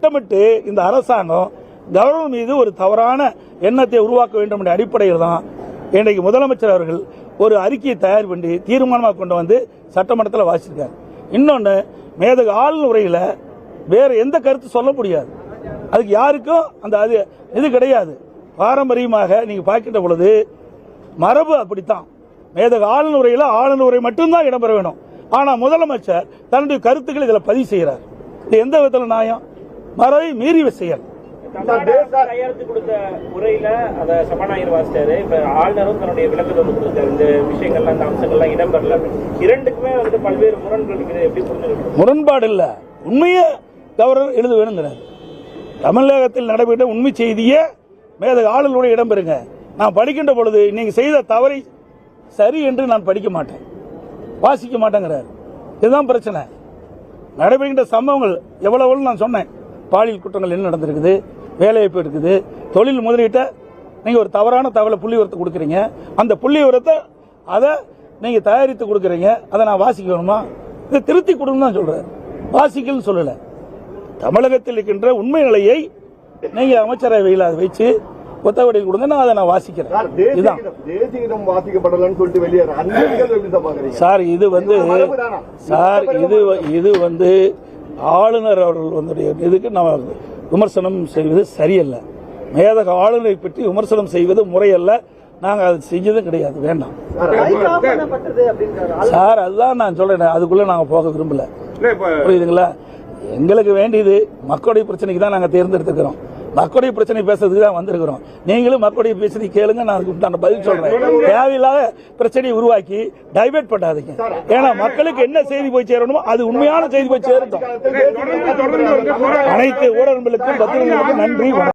திட்டமிட்டு இந்த அரசாங்கம் கவர்னர் மீது ஒரு தவறான எண்ணத்தை உருவாக்க வேண்டும் என்ற அடிப்படையில் தான் இன்றைக்கு முதலமைச்சர் அவர்கள் ஒரு அறிக்கையை தயார் பண்ணி தீர்மானமாக கொண்டு வந்து சட்டமன்றத்தில் வாசிச்சிருக்காரு. இன்னொன்று மேதகு ஆளுநர் உரையில் வேறு எந்த கருத்து சொல்ல முடியாது. அதுக்கு யாருக்கும் அந்த அது இது கிடையாது. பாரம்பரியமாக நீங்கள் பார்க்கின்ற பொழுது மரபு அப்படித்தான். மேதகு ஆளுநர் உரையில் ஆளுநர் உரை மட்டும்தான் இடம்பெற வேணும். ஆனால் முதலமைச்சர் தன்னுடைய கருத்துக்களை இதில் பதிவு செய்கிறார். இது எந்த விதத்தில் நியாயம்? மரபை மீறிய செயல் கையெழுத்து கொடுத்த அத சபாநாயகர் வாசிச்சாரு. இப்ப ஆளுநரும் தன்னுடைய விளக்கத்தை வந்து கொடுத்தாரு. இந்த விஷயங்கள்லாம் இந்த அம்சங்கள்லாம் இடம்பெறல. இரண்டுக்குமே வந்து பல்வேறு முரண்கள் இருக்குது. எப்படி புரிஞ்சுக்கணும்? முரண்பாடு இல்ல. உண்மையை கவர்னர் எழுத வேணுங்கிறார் தமிழகத்தில் நடைபெற்ற உண்மை செய்தியே மேத ஆளுநருடைய இடம்பெறுங்க. நான் படிக்கின்ற பொழுது நீங்க செய்த தவறை சரி என்று நான் படிக்க மாட்டேன். வாசிக்க மாட்டேங்கிறார். இதுதான் பிரச்சனை. நடைபெறுகின்ற சம்பவங்கள் எவ்வளவு நான் சொன்னேன். பாலியல் குற்றங்கள் என்ன நடந்திருக்குது? வேலைவாய்ப்பு இருக்குது தொழில் முதலீட்டை நீங்க ஒரு தவறான தகவலை புள்ளி உரத்தை கொடுக்குறீங்க. அந்த புள்ளி உரத்தை அதை நீங்க தயாரித்து கொடுக்குறீங்க. அதை நான் வாசிக்க வேணுமா இதை திருத்தி கொடுன்னு தான் சொல்றேன். வாசிக்கலன்னு சொல்லல. தமிழகத்தில் இருக்கின்ற உண்மை நிலையை நீங்க அமைச்சரவையில் அதை வச்சு ஒத்தவடை கொடுங்க. நான் அதை நான் வாசிக்கிறேன். இதுதான். வாசிக்கப்படலன்னு சொல்லிட்டு பாக்குறீங்க சார் இது வந்து? சார் இது இது வந்து ஆளுநர் அவர்கள் வந்து இதுக்கு நம்ம விமர்சனம் செய்வது சரியல்ல. மேதக ஆளுநரை பற்றி விமர்சனம் செய்வது முறையல்ல. நாங்கள் அது செஞ்சதும் கிடையாது. வேண்டாம். சார் அதுதான் நான் சொல்றேன். அதுக்குள்ள நாங்கள் போக விரும்பல. புரியுதுங்களா? எங்களுக்கு வேண்டியது மக்களுடைய பிரச்சனைக்கு தான் நாங்கள் தேர்ந்தெடுத்துக்கிறோம் மக்களுடைய பிரச்சனை பேசுறதுக்கு தான் வந்திருக்கிறோம். நீங்களும் மக்களுடைய பிரச்சனை கேளுங்க நான் அதுக்கு நான் பதில் சொல்றேன். தேவையில்லாத பிரச்சனையை உருவாக்கி டைவெர்ட் பண்ணாதீங்க. ஏன்னா மக்களுக்கு என்ன செய்தி போய் சேரணுமோ அது உண்மையான செய்தி போய் சேரட்டும். அனைத்து ஊடகங்களுக்கும் பத்திரிகைகளுக்கும் நன்றி